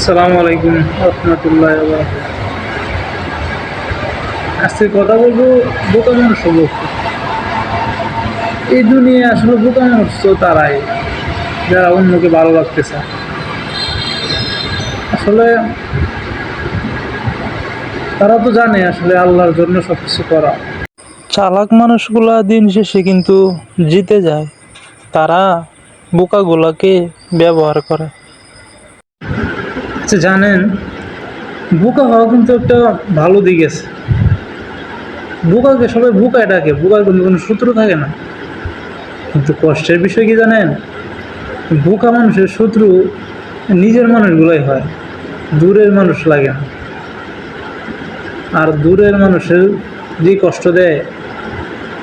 আসসালামু আলাইকুম রহমতুল্লাহ আজকে কথা বলব বোকা মানুষ এই দুনিয়া আসলে বোকা মানুষ তো তারাই, যারা অন্যকে ভালো চায় আসলে তারা তো জানে আসলে আল্লাহর জন্য সব কিছু করা। চালাক মানুষগুলা দিন শেষে কিন্তু জিতে যায়। তারা বোকাগুলাকে ব্যবহার করে। আচ্ছা জানেন, বোকা হওয়া কিন্তু একটা ভালো দিক আছে। বোকাকে, সবাই বোকায় ডাকে, বোকার কিন্তু কোনো সূত্র থাকে না। কিন্তু কষ্টের বিষয় কি জানেন? বোকা মানুষের শত্রু নিজের মানুষগুলোই হয়, দূরের মানুষ লাগে না। আর দূরের মানুষের যে কষ্ট দেয়,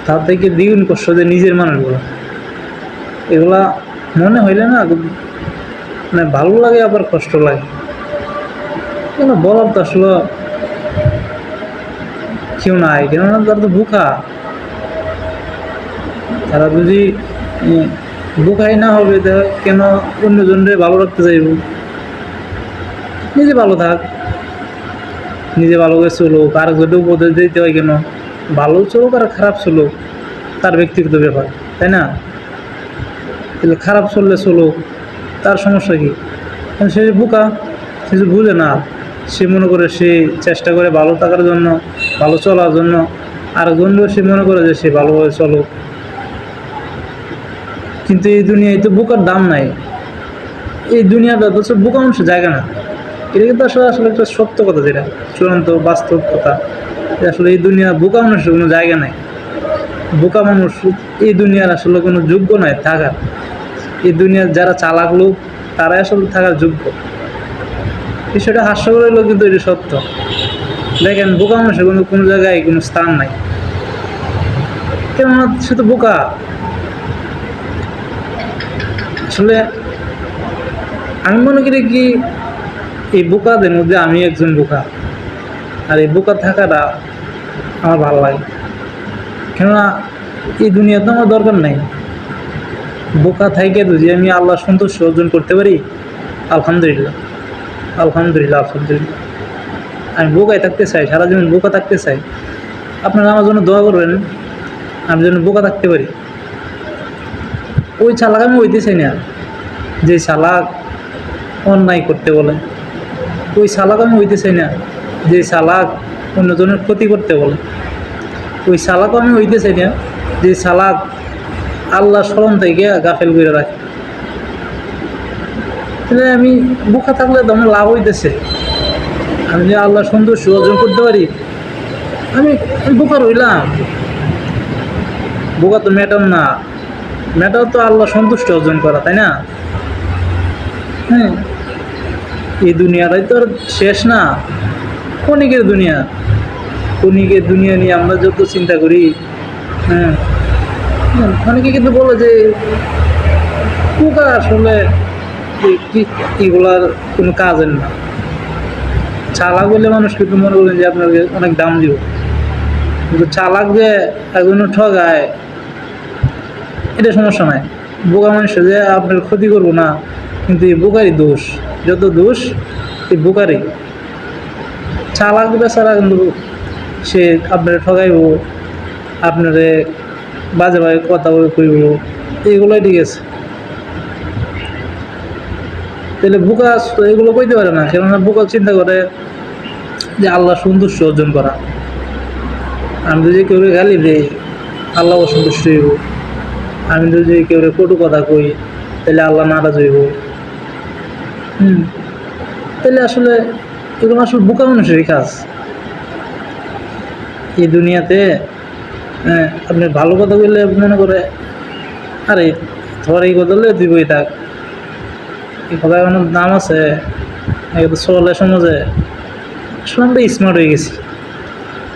তার থেকে দ্বিগুণ কষ্ট দেয় নিজের মানুষগুলো। এগুলা মনে হইলে না মানে ভালো লাগে, আবার কষ্ট লাগে। কেন? বলার তো আসলে কেউ নাই। কেননা তারা তো বোকা। তারা যদি বোকাই না হবে তাহলে কেন অন্যজনরে ভালো রাখতে চাইব? নিজে ভালো থাক। নিজে ভালো করে চলুক। আর যদি উপদেশ দিতে হয় কেন? ভালো চলুক আর খারাপ চলুক। তার ব্যক্তিগত ব্যাপার, তাই না? তাহলে খারাপ চললে চলুক। তার সমস্যা কি? সে বোকা, সে বুঝে না। সে মনে করে সে চেষ্টা করে ভালো থাকার জন্য, ভালো চলার জন্য। আর জন্য সে মনে করে যে সে ভালোভাবে চলো কিন্তু এই দুনিয়ায় তো বোকার দাম নাই। এই দুনিয়াটা তো বোকা মানুষের জায়গা না। এটা কিন্তু আসলে আসলে একটা সত্য কথা যেটা, চূড়ান্ত বাস্তব কথা। আসলে এই দুনিয়া বোকা মানুষের কোনো জায়গা নাই। বোকা মানুষ এই দুনিয়ার আসলে কোনো যোগ্য নয়, থাকার। এই দুনিয়ার যারা চালাক লোক, তারাই আসলে থাকার যোগ্য। বিষয়টা হাস্যকর হলেও কিন্তু এটা সত্য। দেখেন, বোকা মানুষের কোনো কোনো জায়গায় কোনো স্থান নাই। কেননা সে তো বোকা। আসলে আমি মনে করি কি, এই বোকাদের মধ্যে আমি একজন বোকা। আর এই বোকা থাকাটা আমার ভালো লাগে। কেননা এই দুনিয়াতে আমার দরকার নাই। বোকা থাইকে যদি আমি আল্লাহ সন্তোষ অর্জন করতে পারি, আলহামদুলিল্লাহ। আলহামদুলিল্লাহ আলহামদুলিল্লাহ। আমি বোকায় থাকতে চাই সারা জীবন বোকা থাকতে চাই। আপনারা আমার জন্য দোয়া করবেন, আমি যেন বোকা থাকতে পারি। ওই চালাক আমি হইতে চাই না। যে চালাক অন্যায় করতে বলে। ওই চালাক আমি হইতে চাই না। যে চালাক অন্যজনের ক্ষতি করতে বলে। ওই চালাক আমি হইতে চাই না। যে চালাক আল্লাহ স্মরণ থেকে গাফেল করে রাখে। তাহলে আমি বোকা থাকলে তো আমার লাভ হইতেছে। আমি যে আল্লাহ সন্তুষ্ট অর্জন করতে পারি আমি আমি বোকা রইলাম। বোকা তো ম্যাটার না। ম্যাটার তো আল্লাহ সন্তুষ্ট অর্জন করা তাই না? হ্যাঁ। এই দুনিয়াটাই তো আর শেষ না। ক্ষণিকের দুনিয়া। ক্ষণিকের দুনিয়া নিয়ে আমরা যত চিন্তা করি হ্যাঁ। হ্যাঁ, অনেকে কিন্তু বলে যে পোকা আসলে এগুলার কোনো কাজের না। চালাক বলে মানুষ কিন্তু মনে করেন যে আপনাকে অনেক দাম দিব। কিন্তু চালাক যে একজন ঠগায়, এটা সমস্যা নাই। বোকা মানুষের যে আপনার ক্ষতি করব না, কিন্তু এই বোকারই দোষ। যত দোষ, এই বোকারই। চালাক বেচারা কিন্তু সে আপনারা ঠগাইব, আপনারে বাজে বাজে কথা বলে কইব, এইগুলোই ঠিক আছে। তাহলে বোকা তো এগুলো কইতে পারে না কেননা বোকা চিন্তা করে যে আল্লাহ সন্তুষ্ট অর্জন করা। আমি যদি কেউ গালি দিই আল্লাহ অসন্তুষ্ট হইব। আমি যদি কেউ কটু কথা কই তাহলে আল্লাহ নারাজ হইব। হুম তাহলে আসলে এগুলো আসলে বোকা মানুষেরই কাজ। এই দুনিয়াতে হ্যাঁ, আপনি ভালো কথা বললে মনে করে আরে ধর এই কথা তুই বই থাক। কথা কোনো দাম আছে? তো চলে সমাজে আসলে আমরা স্মার্ট হয়ে গেছি।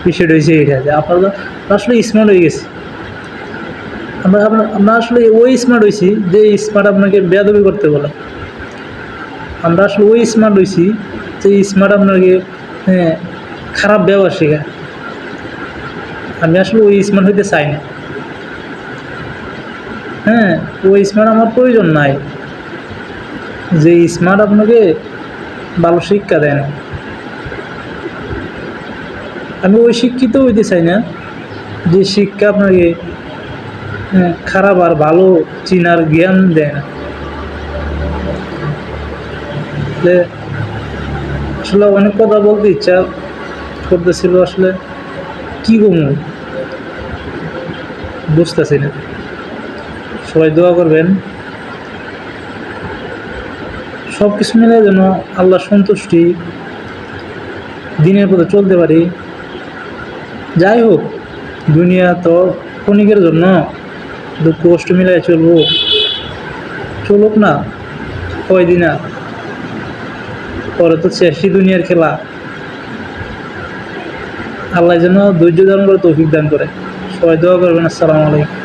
বিষয়টা হয়েছে এটা যে আপনারা আসলে স্মার্ট হয়ে গেছি। আমরা আমরা আসলে ওই স্মার্ট হয়েছি যে স্মার্ট আপনাকে বেয়াদবি করতে বলে। আমরা আসলে ওই স্মার্ট হয়েছি যে স্মার্ট আপনাকে খারাপ ব্যবহার শেখায়। আমি আসলে ওই স্মার্ট হইতে চাই না। হ্যাঁ ওই স্মার্ট আমার প্রয়োজন নাই। যে স্মার্ট আপনাকে ভালো শিক্ষা দেয় না। আমি ওই শিক্ষিত হইতে চাই না। যে শিক্ষা আপনাকে খারাপ আর ভালো চিনার জ্ঞান দেয় না। আসলে অনেক কথা বলতে ইচ্ছা করতেছিল আসলে কি কমু বুঝতেছি না। সবাই দোয়া করবেন। সব কিছু মিলে যেন আল্লাহ সন্তুষ্টি দিনের পথে চলতে পারি। যাই হোক, দুনিয়া তো ক্ষণিকের জন্য দুঃখ কষ্ট মিলাই চলবো। চলুক না কয়দিন আর পরে তো শেষই দুনিয়ার খেলা। আল্লাহ যেন ধৈর্য ধারণ করে তৌফিক দান করে। সবাই দোয়া করবেন, আসসালামু আলাইকুম।